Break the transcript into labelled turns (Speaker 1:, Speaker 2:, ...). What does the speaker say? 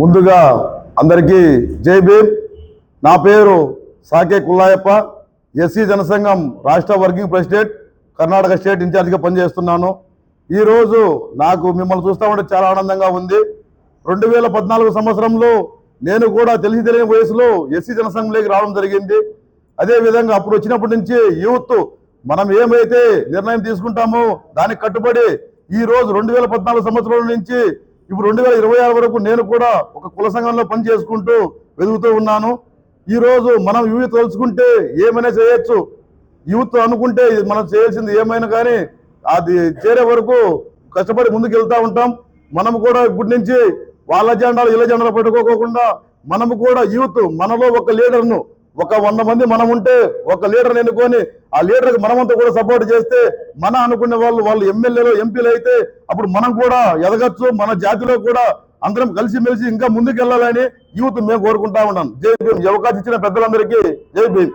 Speaker 1: ముందుగా అందరికీ జై భీమ్. నా పేరు సాకే కుల్లాయప్ప ఎస్సీ జనసంఘం రాష్ట్ర వర్కింగ్ ప్రెసిడెంట్ కర్ణాటక స్టేట్ ఇన్ఛార్జ్గా పనిచేస్తున్నాను. ఈరోజు నాకు మిమ్మల్ని చూస్తా ఉంటే చాలా ఆనందంగా ఉంది. రెండు వేల పద్నాలుగు సంవత్సరంలో నేను కూడా తెలిసి తెలియని వయసులో ఎస్సీ జనసంఘంలోకి రావడం జరిగింది. అదే విధంగా అప్పుడు వచ్చినప్పటి నుంచి యూత్ మనం ఏమైతే నిర్ణయం తీసుకుంటామో దానికి కట్టుబడి ఈ రోజు రెండు వేల పద్నాలుగు సంవత్సరాల నుంచి ఇప్పుడు రెండు వేల ఇరవై ఆరు వరకు నేను కూడా ఒక కుల సంఘంలో పని చేసుకుంటూ వెతుకుతూ ఉన్నాను. ఈరోజు మనం యూత్ తలుచుకుంటే ఏమైనా చేయొచ్చు. యూత్ అనుకుంటే ఇది మనం చేయాల్సింది ఏమైనా కానీ అది చేరే వరకు కష్టపడి ముందుకు వెళ్తూ ఉంటాం. మనం కూడా ఇప్పటి నుంచి వాళ్ళ జెండాలు ఇళ్ళ జెండాలు పట్టుకోకుండా మనము కూడా యూత్ మనలో ఒక లీడర్ను ఒక వంద మంది మనం ఉంటే ఒక లీడర్ని ఎన్నుకొని ఆ లీడర్కి మనమంతా కూడా సపోర్ట్ చేస్తే మన అనుకునే వాళ్ళు వాళ్ళు ఎమ్మెల్యేలు ఎంపీలు అయితే అప్పుడు మనం కూడా ఎదగచ్చు మన జాతిలో కూడా అందరం కలిసిమెలిసి ఇంకా ముందుకెళ్ళాలని యూత్ మేము కోరుకుంటా ఉన్నాం. జై భీమ్. అవకాశం ఇచ్చిన పెద్దలందరికీ జై భీమ్.